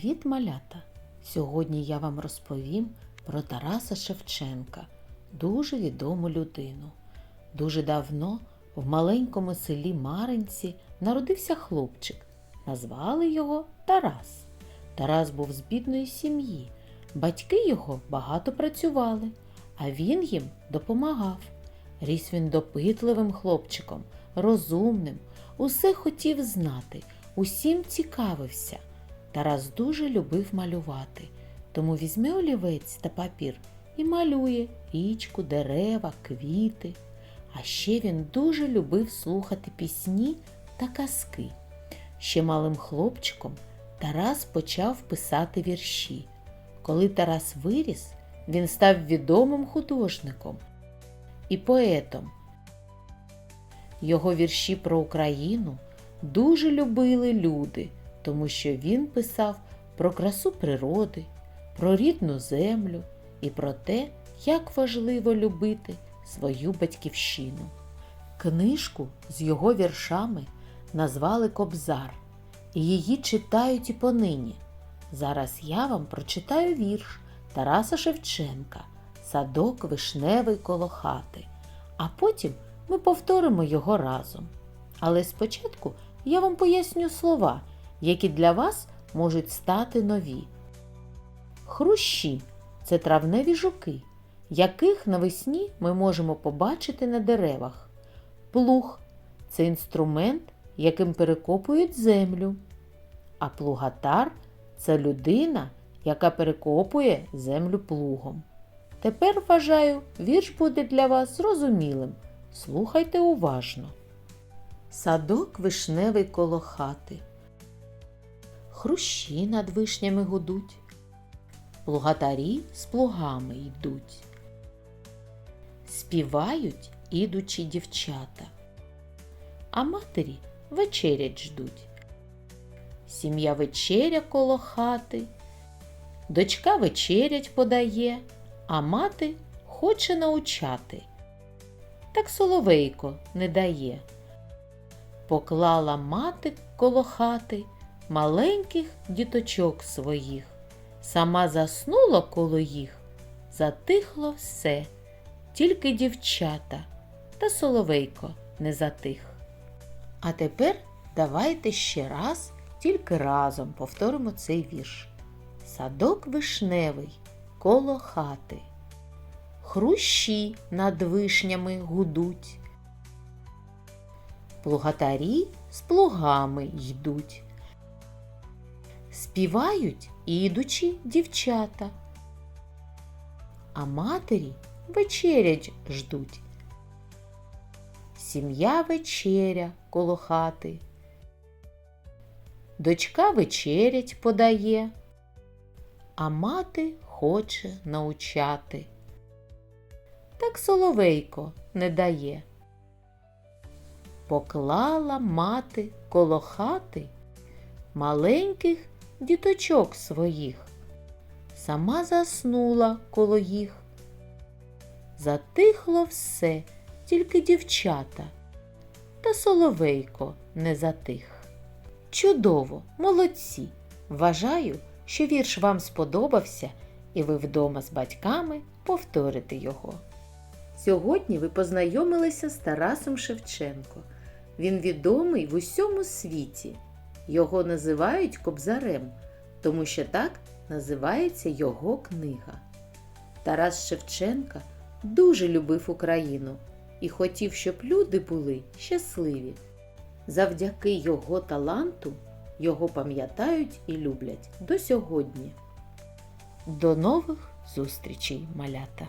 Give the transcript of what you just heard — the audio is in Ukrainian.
Привіт, малята! Сьогодні я вам розповім про Тараса Шевченка, дуже відому людину. Дуже давно в маленькому селі Маринці народився хлопчик. Назвали його Тарас. Тарас був з бідної сім'ї. Батьки його багато працювали, а він їм допомагав. Ріс він допитливим хлопчиком, розумним, усе хотів знати, усім цікавився. Тарас дуже любив малювати, тому візьме олівець та папір і малює річку, дерева, квіти. А ще він дуже любив слухати пісні та казки. Ще малим хлопчиком Тарас почав писати вірші. Коли Тарас виріс, він став відомим художником і поетом. Його вірші про Україну дуже любили люди, тому що він писав про красу природи, про рідну землю і про те, як важливо любити свою батьківщину. Книжку з його віршами назвали Кобзар, і її читають і понині. Зараз я вам прочитаю вірш Тараса Шевченка Садок вишневий коло хати, а потім ми повторимо його разом. Але спочатку я вам поясню слова, які для вас можуть стати нові. Хрущі це травневі жуки, яких навесні ми можемо побачити на деревах. Плуг це інструмент, яким перекопують землю. А плугатар це людина, яка перекопує землю плугом. Тепер, вважаю, вірш буде для вас зрозумілим. Слухайте уважно. Садок вишневий коло хати. Хрущі над вишнями гудуть, плугатарі з плугами йдуть. Співають ідучі дівчата, а матері вечерять ждуть. Сім'я вечеря коло хати, дочка вечерять подає, а мати хоче научати. Так соловейко не дає. Поклала мати коло хати маленьких діточок своїх, сама заснула коло їх, затихло все, тільки дівчата та соловейко не затих. А тепер давайте ще раз, тільки разом повторимо цей вірш. Садок вишневий коло хати. Хрущі над вишнями гудуть. Плугатарі з плугами йдуть. Співають ідучі дівчата, а матері вечерять ждуть. Сім'я вечеря коло хати. Дочка вечерять подає, а мати хоче научати. Так соловейко не дає. Поклала мати коло хати маленьких діточок своїх, сама заснула коло їх. Затихло все, тільки дівчата, та соловейко не затих. Чудово, молодці! Вважаю, що вірш вам сподобався, і ви вдома з батьками повторите його. Сьогодні ви познайомилися з Тарасом Шевченко. Він відомий в усьому світі. Його називають Кобзарем, тому що так називається його книга. Тарас Шевченка дуже любив Україну і хотів, щоб люди були щасливі. Завдяки його таланту його пам'ятають і люблять до сьогодні. До нових зустрічей, малята!